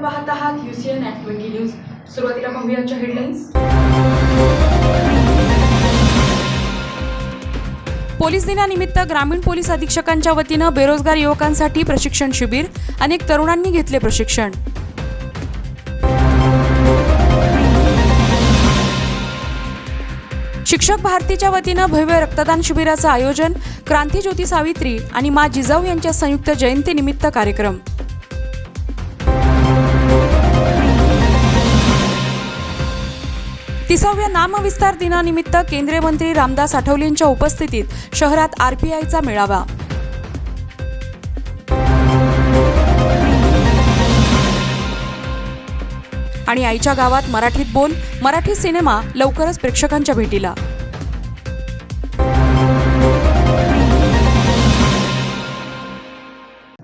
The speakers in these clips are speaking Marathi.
आपण पाहत आहात युसीएन ट्वेंटी न्यूज सुरुवातीला पाहूयाच्या हेडलाईन्स पोलीस दिनानिमित्त ग्रामीण पोलीस अधीक्षकांच्या वतीनं बेरोजगार युवकांसाठी प्रशिक्षण शिबिर. अनेक तरुणांनी घेतले प्रशिक्षण. शिक्षक भारतीच्या वतीनं भव्य रक्तदान शिबिराचं आयोजन क्रांतीज्योती सावित्री आणि मा जिजाऊ यांच्या संयुक्त जयंतीनिमित्त कार्यक्रम. तिसाव्या नामविस्तार दिनानिमित्त केंद्रीय मंत्री रामदास आठवलेंच्या उपस्थितीत शहरात आरपीआयचा मेळावा. आणि आईच्या गावात मराठीत बोल मराठी सिनेमा लवकरच प्रेक्षकांच्या भेटीला.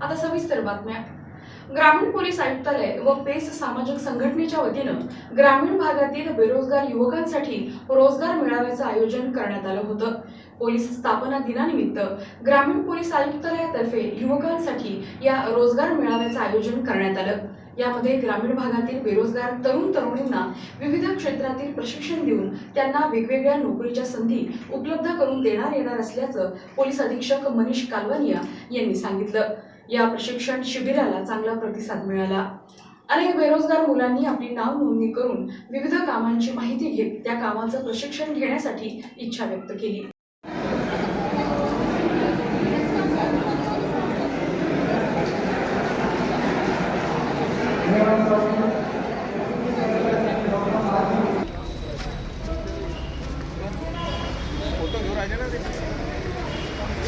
आता सविस्तर बातम्या. ग्रामीण पोलीस आयुक्तालय व पेस सामाजिक संघटनेच्या वतीनं ग्रामीण भागातील बेरोजगार युवकांसाठी रोजगार मेळाव्याचं आयोजन करण्यात आलं होतं. पोलीस स्थापना दिनानिमित्त ग्रामीण पोलीस आयुक्तालयातर्फे युवकांसाठी या रोजगार मेळाव्याचं आयोजन करण्यात आलं. यामध्ये ग्रामीण भागातील बेरोजगार तरुण तरुणींना विविध क्षेत्रातील प्रशिक्षण देऊन त्यांना वेगवेगळ्या नोकरीच्या संधी उपलब्ध करून देण्यात येणार असल्याचं पोलीस अधीक्षक मनीष कालवानिया यांनी सांगितलं. या प्रशिक्षण शिबिराला चांगला प्रतिसाद मिळाला. अनेक बेरोजगार मुलांनी आपली नाव नोंदणी करून विविध कामांची माहिती घेत त्या कामाचं प्रशिक्षण घेण्यासाठी इच्छा व्यक्त केली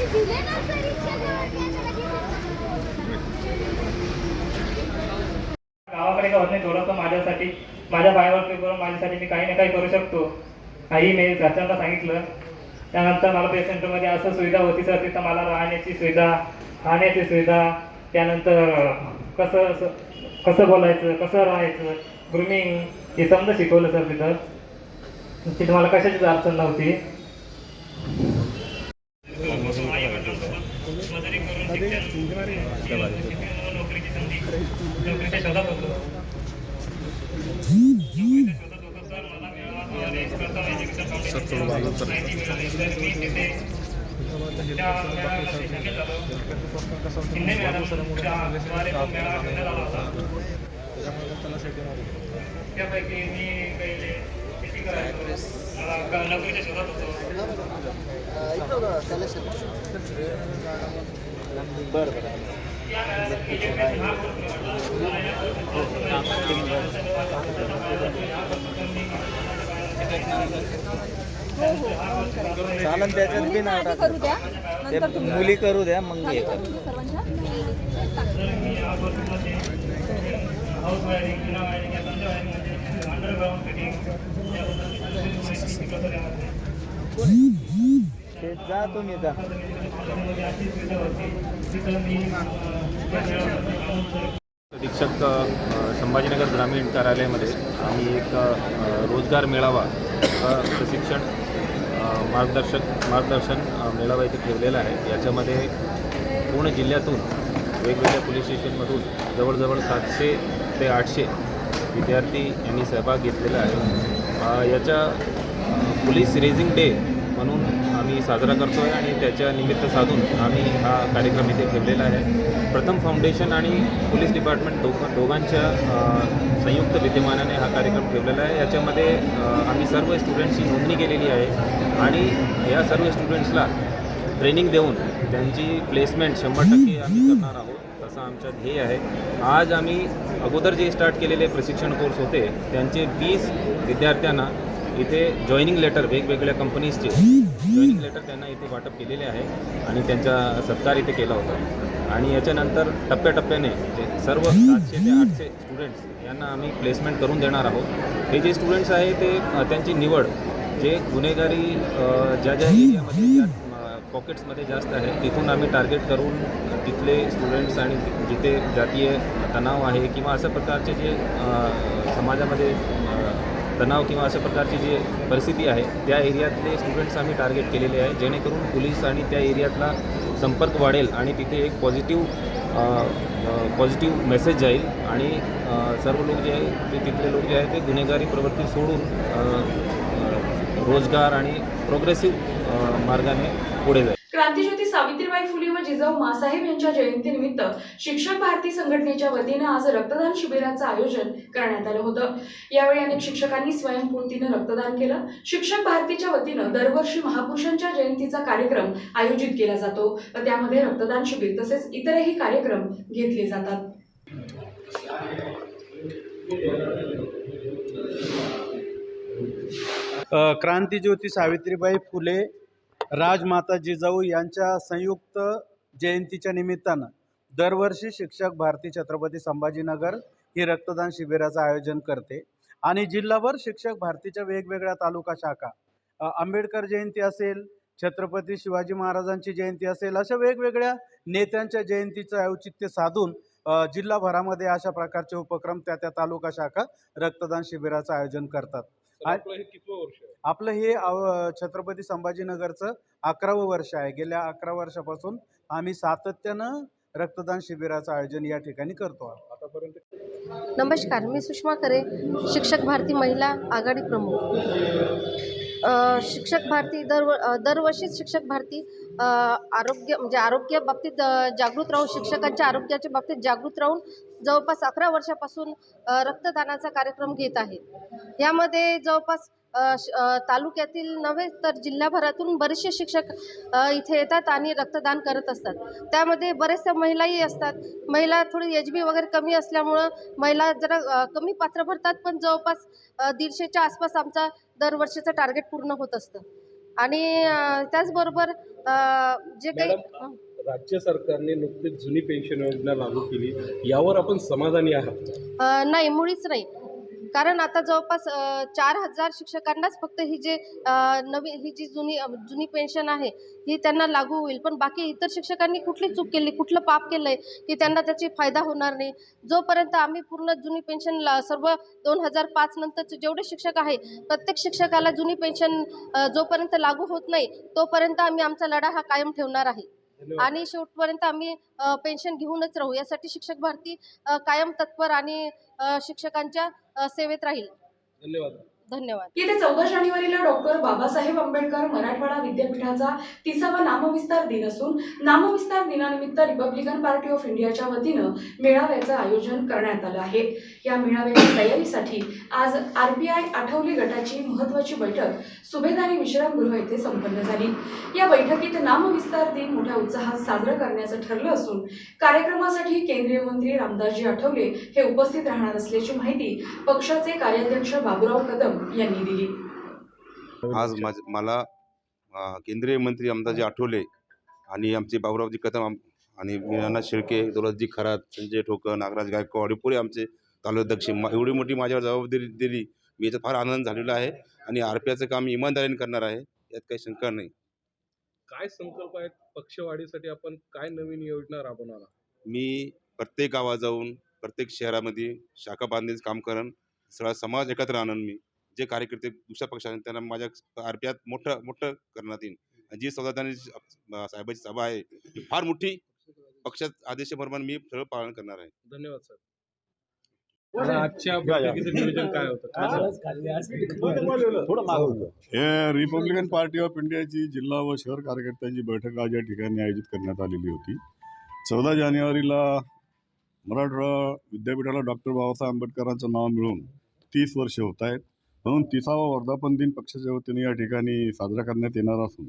दिले ना सरीच्या गावाकडे का होत नाही थोडंसं माझ्यासाठी माझ्या म्हणून माझ्यासाठी मी काही ना काही करू शकतो. काही मी घरच्यांना सांगितलं. त्यानंतर मला पेस सेंटरमध्ये असं सुविधा होती सर तिथं मला राहण्याची सुविधा खाण्याची सुविधा त्यानंतर कसं कसं बोलायचं कसं राहायचं ग्रुमिंग हे समजा शिकवलं सर तिथं. तिथं मला कशाचीच अडचण नव्हती. नोकरीची संधी. नोकरीच्या शोधात होतो नोकरीच्या शोधात होतो तर मला मिळाला आणि करता एज्युकेशन फाउंडेशनची माहिती मिळाली तर मी तिथे त्या मेळाव्याला शक्य झालो शिंदे मॅडमच्या द्वारे तो सर थोडं आला तर त्यापैकी मी पहिले शेती करायचो नोकरीच्या शोधात होतो चालन त्याच्यात बी नाव टाका ते मुली करू द्या मग हे. ते जा तुम्ही जा. अधीक्षक संभाजीनगर ग्रामीण कार्यालयामध्ये आम्ही एक रोजगार मेळावा प्रशिक्षण मार्गदर्शक मार्गदर्शन मेळावा इथे ठेवलेला आहे. याच्यामध्ये पूर्ण जिल्ह्यातून वेगवेगळ्या पोलीस स्टेशनमधून जवळजवळ सातशे ते आठशे विद्यार्थी यांनी सहभाग घेतलेला आहे. याच्या पोलीस रेझिंग डे आम्ही साजरा करतो आहे आणि त्याच्या निमित्त साधून आम्ही हा कार्यक्रम इथे ठेवलेला आहे. प्रथम फाउंडेशन आणि पोलीस डिपार्टमेंट दोघ दोघांच्या संयुक्त विद्यमानाने हा कार्यक्रम ठेवलेला आहे. याच्यामध्ये आम्ही सर्व स्टुडंट्सची नोंदणी केलेली आहे आणि या सर्व स्टुडंट्सला ट्रेनिंग देऊन त्यांची प्लेसमेंट शंभर टक्के आम्ही करणार आहोत असं आमचं ध्येय आहे. आज आम्ही अगोदर जे स्टार्ट केलेले प्रशिक्षण कोर्स होते त्यांचे वीस विद्यार्थ्यांना इथे जॉईनिंग लेटर वेगवेगळ्या कंपनीजचे जॉईनिंग लेटर त्यांना इथे वाटप केलेले आहे आणि त्यांचा सत्कार इथे केला होता. आणि याच्यानंतर टप्प्याटप्प्याने सर्व सातशे ते आठशे स्टुडंट्स यांना आम्ही प्लेसमेंट करून देणार आहोत. हे जे स्टुडंट्स आहे ते त्यांची निवड जे गुन्हेगारी ज्या ज्या एरियामध्ये पॉकेट्समध्ये जास्त आहे तिथून आम्ही टार्गेट करून तिथले स्टुडंट्स आणि जिथे जातीय तणाव आहे किंवा अशा प्रकारचे जे समाजामध्ये तणाव किंवा अशा प्रकारची जी परिस्थिती आहे त्या एरियातले स्टुडंट्स आम्ही टार्गेट केलेले आहे. जेणेकरून पोलीस आणि त्या एरियातला संपर्क वाढेल आणि तिथे एक पॉझिटिव्ह पॉझिटिव्ह मेसेज जाईल आणि सर्व लोक जे आहे ते तिथले लोक जे आहे ते गुन्हेगारी प्रवृत्ती सोडून रोजगार आणि प्रोग्रेसिव्ह मार्गाने पुढे जाईल. क्रांतीज्योती सावित्रीबाई फुले व जिजाऊ मासाहेब यांच्या जयंतीनिमित्त शिक्षक भारती संघटनेच्या वतीनं आज रक्तदान शिबिराचं आयोजन करण्यात आलं होतं. यावेळी अनेक शिक्षकांनी स्वयंपूर्तीनं रक्तदान केलं. शिक्षक भारतीच्या वतीनं दरवर्षी महापुरुषांच्या जयंतीचा कार्यक्रम आयोजित केला जातो व त्यामध्ये रक्तदान शिबिर तसेच इतरही कार्यक्रम घेतले जातात. क्रांतीज्योती सावित्रीबाई फुले राजमाता जिजाऊ यांच्या संयुक्त जयंतीच्या निमित्तानं दरवर्षी शिक्षक भारती छत्रपती संभाजीनगर ही रक्तदान शिबिराचं आयोजन करते. आणि जिल्हाभर शिक्षक भारतीच्या वेगवेगळ्या तालुका शाखा आंबेडकर जयंती असेल छत्रपती शिवाजी महाराजांची जयंती असेल अशा वेगवेगळ्या नेत्यांच्या जयंतीचं औचित्य साधून जिल्हाभरामध्ये अशा प्रकारचे उपक्रम त्या त्या तालुका शाखा रक्तदान शिबिराचं आयोजन करतात. आपलं हे कितवं वर्ष आहे? आपलं हे अव- छत्रपती संभाजीनगरचं अकरावं वर्ष आहे. गेल्या अकरा वर्षापासून आम्ही सातत्यानं रक्तदान शिबिराचं आयोजन या ठिकाणी करतो आहोत. आतापर्यंत नमस्कार मी सुषमा करे शिक्षक भारती महिला आघाडी प्रमुख. अ, शिक्षक भारती दर दरवर्षीच शिक्षक भारती अ, आरोग्य म्हणजे आरोग्य बाबतीत अ, जागृत राहून शिक्षकांच्या आरोग्याच्या बाबतीत जागृत राहून जवळपास अकरा वर्षापासून अ, रक्तदानाचा कार्यक्रम घेत आहे यामध्ये जवळपास तालुक्यातील नव्हे तर जिल्हाभरातून बरेचसे शिक्षक इथे येतात आणि रक्तदान करत असतात. त्यामध्ये बऱ्याचशा महिलाही असतात. महिला थोडी एच बी वगैरे कमी असल्यामुळं महिला जरा कमी पात्र भरतात पण जवळपास दीडशेच्या आसपास आमचा दरवर्षीचं टार्गेट पूर्ण होत असतं. आणि त्याचबरोबर जे काही राज्य सरकारने नुकतीच जुनी पेन्शन योजना लागू केली. यावर आपण समाधानी आहात नाही मुळीच नाही. कारण आता जवळपास चार हजार शिक्षकांनाच फक्त ही जे नवी ही जी जुनी जुनी पेन्शन आहे ही त्यांना लागू होईल. पण बाकी इतर शिक्षकांनी कुठली चूक केली कुठलं पाप केलं आहे की त्यांना त्याची फायदा होणार नाही? जोपर्यंत आम्ही पूर्ण जुनी पेन्शन ला सर्व दोन हजार पाच नंतरचे जेवढे शिक्षक आहे प्रत्येक शिक्षकाला जुनी पेन्शन जोपर्यंत लागू होत नाही तोपर्यंत आम्ही आमचा लढा हा कायम ठेवणार आहे. आणि शेवटपर्यंत आम्ही पेन्शन घेऊनच राहू. यासाठी शिक्षक भारती कायम तत्पर आणि शिक्षकांच्या सेवेत राहील. धन्यवाद. धन्यवाद. येत्या चौदा जानेवारीला डॉक्टर बाबासाहेब आंबेडकर मराठवाडा विद्यापीठाचा तिसावा नामविस्तार दिन असून नामविस्तार दिनानिमित्त रिपब्लिकन पार्टी ऑफ इंडियाच्या वतीनं मेळाव्याचं आयोजन करण्यात आलं आहे. या मेळाव्याच्या तयारीसाठी आज आरपीआय आठवले गटाची महत्वाची बैठक सुभेदारी विश्रामगृह येथे संपन्न झाली. या बैठकीत नामविस्तार दिन मोठ्या उत्साहात साजरं करण्याचं ठरलं असून कार्यक्रमासाठी केंद्रीय मंत्री रामदासजी आठवले हे उपस्थित राहणार असल्याची माहिती पक्षाचे कार्याध्यक्ष बाबुराव कदम यांनी दिली. आज मला केंद्रीय मंत्री अमदाजी आठवले आणि आमचे बाबुरावजी कदम आणि मीनानाथ शेळके दौलतजी खरात संजय ठोकर नागराज गायकवाड पुरे आमचे तालुकाध्यक्ष मा- एवढी मोठी माझ्यावर जबाबदारी दिली मी याचा फार आनंद झालेला आहे आणि आर पी आयचं काम इमानदारीने करणार आहे यात काही शंका नाही. काय संकल्प आहेत पक्षवाढीसाठी? आपण काय नवीन योजना राबवणार मी प्रत्येक गावात जाऊन प्रत्येक शहरामध्ये शाखा बांधण्याचं काम करण सगळा समाज एकत्र आणून मी. जे कार्यकर्ते दुसऱ्या पक्षाने त्यांना माझ्या आर पी आयत मोठं मोठं करण्यात येईल. आणि जी सौदादानी साहेबाची सभा आहे फार मोठी पक्षात आदेशाप्रमाणे मी सगळं पालन करणार आहे. धन्यवाद सर. आजच्या बैठकीचं नियोजन काय होतं? काय झालं? हे रिपब्लिकन पार्टी ऑफ इंडियाची जिल्हा व शहर कार्यकर्त्यांची बैठक आज या ठिकाणी आयोजित करण्यात आलेली होती. चौदा जानेवारीला मराठवाडा विद्यापीठाला डॉक्टर बाबासाहेब आंबेडकरांचं नाव मिळून तीस वर्षे होत आहेत. म्हणून तिसावा वर्धापन दिन पक्षाच्या वतीने या ठिकाणी साजरा करण्यात येणार असून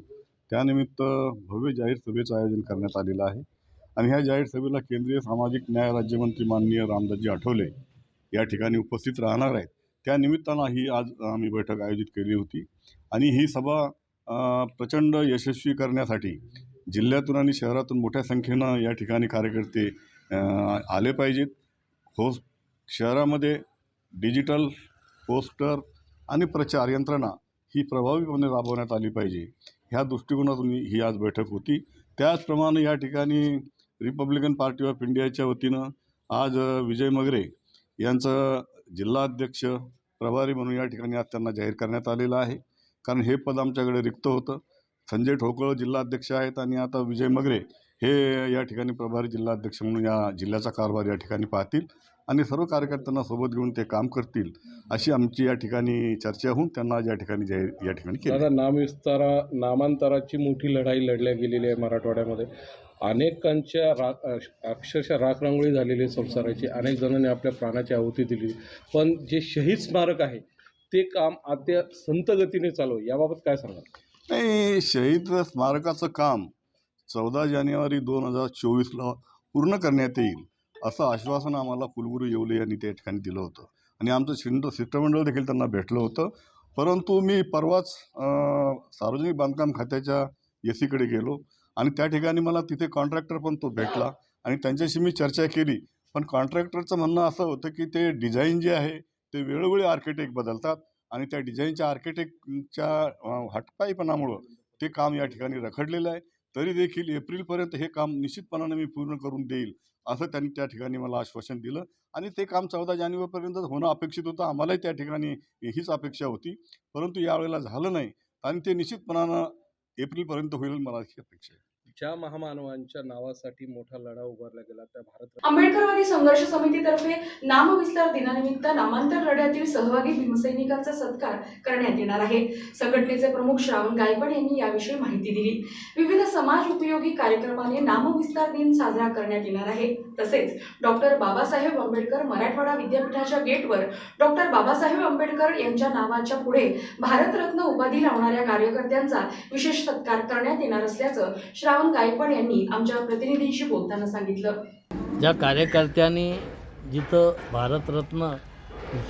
त्यानिमित्त भव्य जाहीर सभेचं आयोजन करण्यात आलेलं आहे. आणि ह्या जाहीर सभेला केंद्रीय सामाजिक न्याय राज्यमंत्री माननीय रामदासजी आठवले या ठिकाणी उपस्थित राहणार आहेत. त्यानिमित्तानं ही आज आम्ही बैठक आयोजित केली होती. आणि ही सभा प्रचंड यशस्वी करण्यासाठी जिल्ह्यातून आणि शहरातून मोठ्या संख्येनं या ठिकाणी कार्यकर्ते आले पाहिजेत. हो शहरामध्ये डिजिटल पोस्टर आणि प्रचार यंत्रणा ही प्रभावीपणे राबवण्यात आली पाहिजे. ह्या दृष्टिकोनातून ही आज बैठक होती. त्याचप्रमाणे या ठिकाणी रिपब्लिकन पार्टी ऑफ इंडियाच्या वतीनं आज विजय मगरे यांचं जिल्हाध्यक्ष प्रभारी म्हणून या ठिकाणी आज त्यांना जाहीर करण्यात आलेलं आहे. कारण हे पद आमच्याकडे रिक्त होतं. संजय ठोकळ जिल्हाध्यक्ष आहेत आणि आता विजय मगरे हे या ठिकाणी प्रभारी जिल्हाध्यक्ष म्हणून या जिल्ह्याचा कारभार या ठिकाणी पाहतील. आणि सर्व कार्यकर्त्यांना सोबत घेऊन ते काम करतील अशी आमची या ठिकाणी चर्चा होऊन त्यांना या ठिकाणी जाहीर या ठिकाणी केली. नामविस्तारा नामांतराची मोठी लढाई लढल्या गेलेली आहे मराठवाड्यामध्ये. अनेकांच्या रा अक्षरशः राखरांगोळी झालेली आहे संसाराची. अनेक जणांनी आपल्या प्राणाची आहुती दिली. पण जे शहीद स्मारक आहे ते काम अद्या संत गतीने चालू आहे. याबाबत काय सांगाल? नाही शहीद स्मारकाचं काम चौदा जानेवारी दोन हजार चोवीसला पूर्ण करण्यात येईल. असं आश्वासन आम्हाला कुलगुरू येवले यांनी त्या ठिकाणी दिलं होतं. आणि आमचं शिंड शिष्टमंडळ देखील त्यांना भेटलं होतं. परंतु मी परवाच सार्वजनिक बांधकाम खात्याच्या ए सीकडे गेलो आणि त्या ठिकाणी मला तिथे कॉन्ट्रॅक्टर पण तो भेटला आणि त्यांच्याशी मी चर्चा केली. पण कॉन्ट्रॅक्टरचं म्हणणं असं होतं की ते डिझाईन जे आहे ते वेळोवेळी आर्किटेक्ट बदलतात आणि त्या डिझाईनच्या आर्किटेक्टच्या हटपाईपणामुळं ते काम या ठिकाणी रखडलेलं आहे. तरी देखील एप्रिलपर्यंत हे काम निश्चितपणाने मी पूर्ण करून देईल. असं त्यांनी त्या ठिकाणी मला आश्वासन दिलं. आणि ते काम चौदा जानेवारीपर्यंत होणं अपेक्षित होतं. आम्हालाही त्या ठिकाणी हीच अपेक्षा होती. परंतु यावेळेला झालं नाही. आणि ते निश्चितपणानं एप्रिलपर्यंत होईल मला अशी अपेक्षा आहे. ज्या महामानवांच्या नावासाठी मोठा लढा उभारला गेला त्या भारत आंबेडकरवादी संघर्ष समितीतर्फे नामविस्तार दिनानिमित्त नामांतर लढ्यातील सहभागी भीमसैनिकांचा सत्कार करण्यात येणार आहे. संघटनेचे प्रमुख श्रावण गायकवाड यांनी याविषयी माहिती दिली. विविध समाज उपयोगी कार्यक्रमाने नामविस्तार दिन साजरा करण्यात येणार आहे. तसेच डॉक्टर बाबासाहेब आंबेडकर मराठवाडा विद्यापीठाच्या गेटवर डॉक्टर बाबासाहेब आंबेडकर यांच्या नावाच्या पुढे भारतरत्न उपाधी लावणाऱ्या कार्यकर्त्यांचा विशेष सत्कार करण्यात येणार असल्याचं श्रावण गायकवाड यांनी आमच्या प्रतिनिधींशी बोलताना सांगितलं. ज्या कार्यकर्त्यांनी जिथं भारतरत्न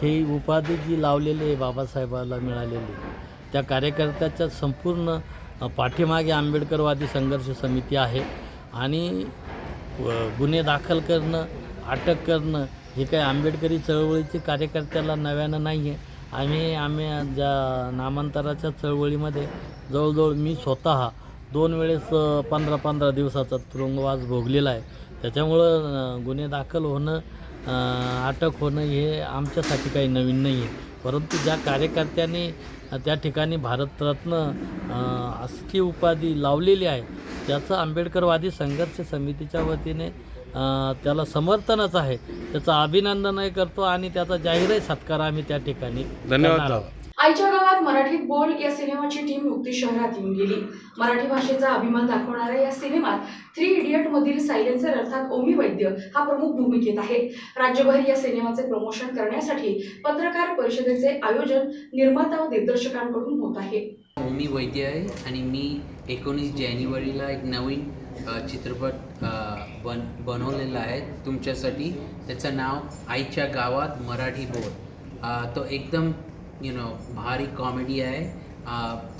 ही उपाधी जी लावलेली आहे बाबासाहेबाला मिळालेली त्या कार्यकर्त्याच्या संपूर्ण पाठीमागे आंबेडकरवादी संघर्ष समिती आहे आणि गुन्हे दाखल करणं अटक करणं हे काही आंबेडकरी चळवळीचे कार्यकर्त्याला नव्यानं नाही आहे आम्ही आम्ही ज्या नामांतराच्या चळवळीमध्ये जवळजवळ मी स्वतः दोन वेळेस पंधरा पंधरा दिवसाचा तुरुंगवास भोगलेला आहे. त्याच्यामुळं गुन्हे दाखल होणं अटक होणं हे आमच्यासाठी काही नवीन नाही आहे परंतु ज्या कार्यकर्त्यांनी त्या ठिकाणी भारतरत्न अ, अशी उपाधी लावलेली आहे त्याचं आंबेडकरवादी संघर्ष समितीच्या वतीने त्याला समर्थनच आहे त्याचं अभिनंदनही करतो आणि त्याचा जाहीरही सत्कार आम्ही त्या ठिकाणी धन्यवाद. आईच्या गावात मराठीत बोल या सिनेमाची टीम नुकतीच शहरात येऊन गेली. मराठी भाषेचा अभिमान दाखवणाऱ्या या सिनेमात थ्री इडियट मधील सायलेन्सर अर्थात ओमी वैद्य हा प्रमुख भूमिकेत आहे. राज्यभर या सिनेमाचे प्रमोशन करण्यासाठी पत्रकार परिषदेचे आयोजन निर्माता व दिग्दर्शकांकडून होत आहे. ओमी वैद्य आहे आणि मी एकोणीस जानेवारीला एक नवीन चित्रपट बन बनवलेला आहे. तुमच्यासाठी त्याचं नाव आईच्या गावात मराठी बोल. तो एकदम यु नो भारी कॉमेडी आहे.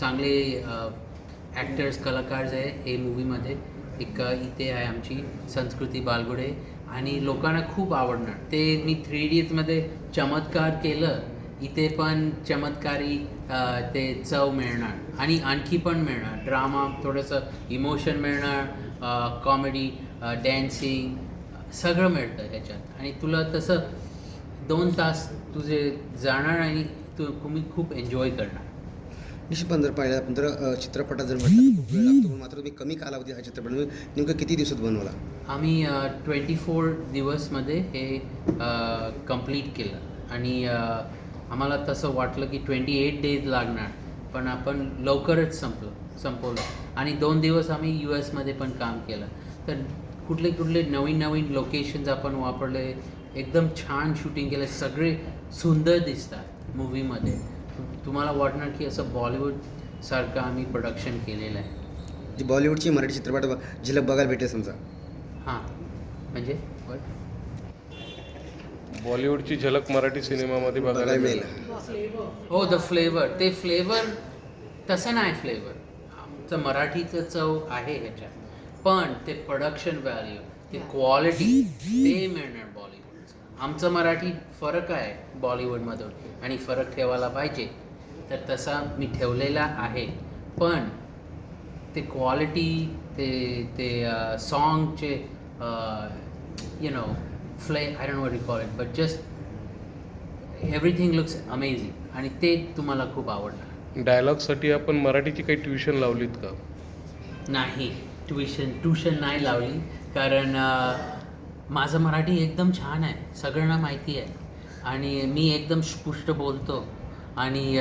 चांगले ॲक्टर्स कलाकार आहे हे मूवीमध्ये एक इथे आहे आमची संस्कृती बालगुडे. आणि लोकांना खूप आवडणार. ते मी थ्री डीजमध्ये चमत्कार केलं इथे पण चमत्कारी ते चव मिळणार. आणि आणखी पण मिळणार. ड्रामा थोडंसं इमोशन मिळणार कॉमेडी डॅन्सिंग सगळं मिळतं ह्याच्यात. आणि तुला तसं दोन तास तुझे जाणार आणि तू तुम्ही खूप एन्जॉय करणार. निश्चितपणे जर पाहिलं आपण तर चित्रपटात जर म्हटलं तर खूप वेळ लागतो पण मात्र तुम्ही कमी कालावधी हा चित्रपट नेमकं किती दिवसात बनवला? आम्ही ट्वेंटी फोर दिवसमध्ये हे कंप्लीट केलं. आणि आम्हाला तसं वाटलं की ट्वेंटी एट डेज लागणार पण आपण लवकरच संपलं संपवलं. आणि दोन दिवस आम्ही यू एसमध्ये पण काम केलं. तर कुठले कुठले नवीन नवीन लोकेशन्स आपण वापरले एकदम छान शूटिंग केलं सगळे सुंदर दिसतात. मूवीमध्ये तुम्हाला वाटणार की असं बॉलिवूडसारखं आम्ही प्रोडक्शन केलेलं आहे. जी बॉलिवूडची मराठी चित्रपट झलक बघायला भेटेल समजा. हां. म्हणजे? बॉलिवूडची झलक मराठी सिनेमामध्ये बघायला बघायला मिळेल. हो द फ्लेवर ते फ्लेवर तसं नाही फ्लेवर आमचं मराठीचं चव आहे ह्याच्यात. पण ते प्रोडक्शन व्हॅल्यू ते क्वालिटी ते मिळणार बॉलिवूडचं आमचं मराठी फरक आहे बॉलिवूडमधून आणि फरक ठेवायला पाहिजे. तर तसा मी ठेवलेला आहे. पण ते क्वालिटी ते ते सॉन्गचे you know Phule I don't what you call it but just everything looks amazing आणि ते तुम्हाला खूप आवडणार डायलॉगसाठी आपण मराठीची काही ट्युशन लावलीत का? नाही. ट्युशन ट्युशन नाही लावली. कारण माझं मराठी एकदम छान आहे सगळ्यांना माहिती आहे. आणि मी एकदम स्पष्ट बोलतो. आणि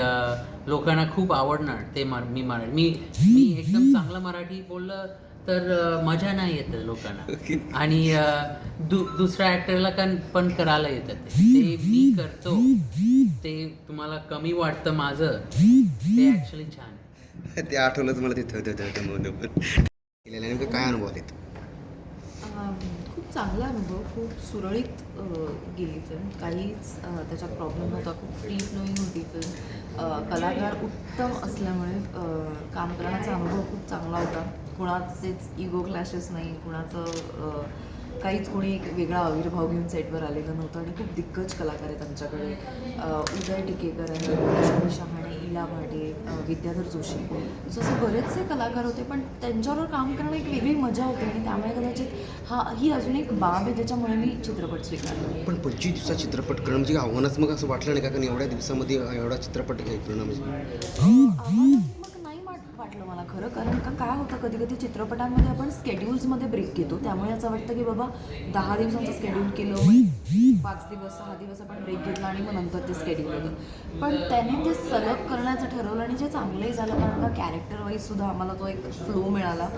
लोकांना खूप आवडणार ते मर मी मराठी मी मी एकदम चांगलं मराठी बोललं तर मजा नाही येतं लोकांना. आणि दु दुसऱ्या ॲक्टरला पण पण करायला येतं ते. मी करतो. ते तुम्हाला कमी वाटतं माझं. ते ॲक्च्युली छान आहे. ते आठवलं मला ते थ- थ- थ- थ- म्हणून पण केलेलं आहे. नेमकं काय अनुभव आलेत खूप चांगला अनुभव खूप सुरळीत गेली फिल्म काहीच त्याच्यात प्रॉब्लेम नव्हता. खूप फ्री फ्लोईंग होती फिल्म कलाकार उत्तम असल्यामुळे काम करण्याचा अनुभव खूप चांगला होता. कुणाचेच इगो क्लॅशेस नाही. कुणाचं काहीच कोणी एक वेगळा आविर्भाव घेऊन सेटवर आलेलं नव्हतं. आणि खूप दिग्गज कलाकार आहेत आमच्याकडे. उदय टिकेकर आहे लक्ष्मी शहाणे इला भाटे विद्याधर जोशी. सो असे बरेचसे कलाकार होते पण त्यांच्याबरोबर काम करणं एक वेगळी मजा होती आणि त्यामुळे कदाचित हा ही अजून एक बाब आहे ज्याच्यामुळे मी चित्रपट स्वीकारला. पण पंचवीस दिवसात चित्रपट करणं म्हणजे आव्हानात्मक असं वाटलं नाही का? कारण एवढ्या दिवसामध्ये एवढा चित्रपट करणं म्हणजे. वाटलं मला खरं. कारण का काय होतं कधी कधी चित्रपटांमध्ये आपण स्केड्युल्समध्ये ब्रेक घेतो. त्यामुळे असं वाटतं की बाबा दहा दिवसांचं स्केड्यूल केलं पाच दिवस सहा दिवस आपण ब्रेक घेतला आणि मग नंतर ते स्केड्यूल होतं. पण त्याने ते सलग करण्याचं ठरवलं आणि जे चांगलंही झालं कारण का कॅरेक्टर वाईज सुद्धा आम्हाला तो एक फ्लो मिळाला.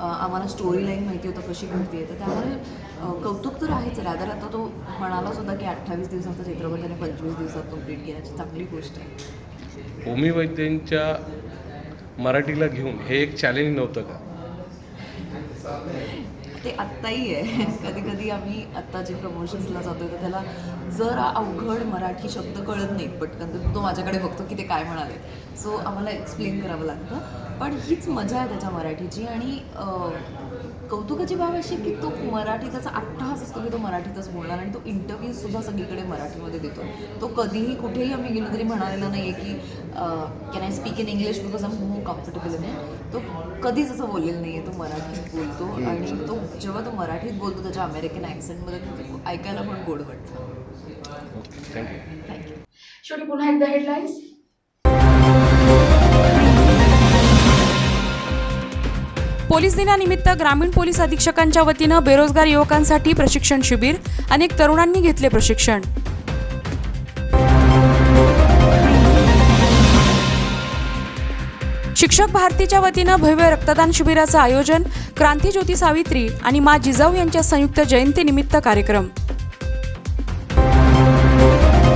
आम्हाला स्टोरी लाईन माहिती होतं कशी घडती. तर त्यामुळे कौतुक तर आहेच. रादर आता तो म्हणाला सुद्धा की अठ्ठावीस दिवसांचा चित्रपट त्याने पंचवीस दिवसात कंप्लीट केल्याची चांगली गोष्ट आहे. होमी वैद्यांच्या मराठीला घेऊन हे एक चॅलेंज नव्हतं का? ते आत्ताही आहे. कधी कधी आम्ही आत्ताचे प्रमोशन्सला जातो तर त्याला जरा अवघड मराठी शब्द कळत नाहीत पटकन. तर तो माझ्याकडे बघतो की ते काय म्हणाले. सो आम्हाला एक्सप्लेन करावं लागतं. पण हीच मजा आहे त्याच्या मराठीची. आणि कौतुकाची बाब अशी की तो मराठी त्याचा अट्टहास असतो की तो मराठीतच बोलणार आणि तो इंटरव्ह्यूजसुद्धा सगळीकडे मराठीमध्ये देतो. तो कधीही कुठेही आम्ही गेलो तरी म्हणालेला नाही आहे की can I speak in English because I'm more comfortable in it तो कधीच असं बोललेलं नाही आहे तो मराठीत बोलतो आणि तो जेव्हा तो मराठीत बोलतो त्याच्या अमेरिकन ॲक्सेंटमध्ये ते ऐकायला पण गोड वाटतं. थँक्यू शेवटी पुन्हा एकदा हेडलाईन्स पोलीस दिनानिमित्त ग्रामीण पोलीस अधीक्षकांच्या वतीनं बेरोजगार युवकांसाठी प्रशिक्षण शिबिर. अनेक तरुणांनी घेतले प्रशिक्षण. शिक्षक भारतीच्या वतीनं भव्य रक्तदान शिबिराचं आयोजन क्रांतीज्योती सावित्री आणि मा जिजाऊ यांच्या संयुक्त जयंतीनिमित्त कार्यक्रम.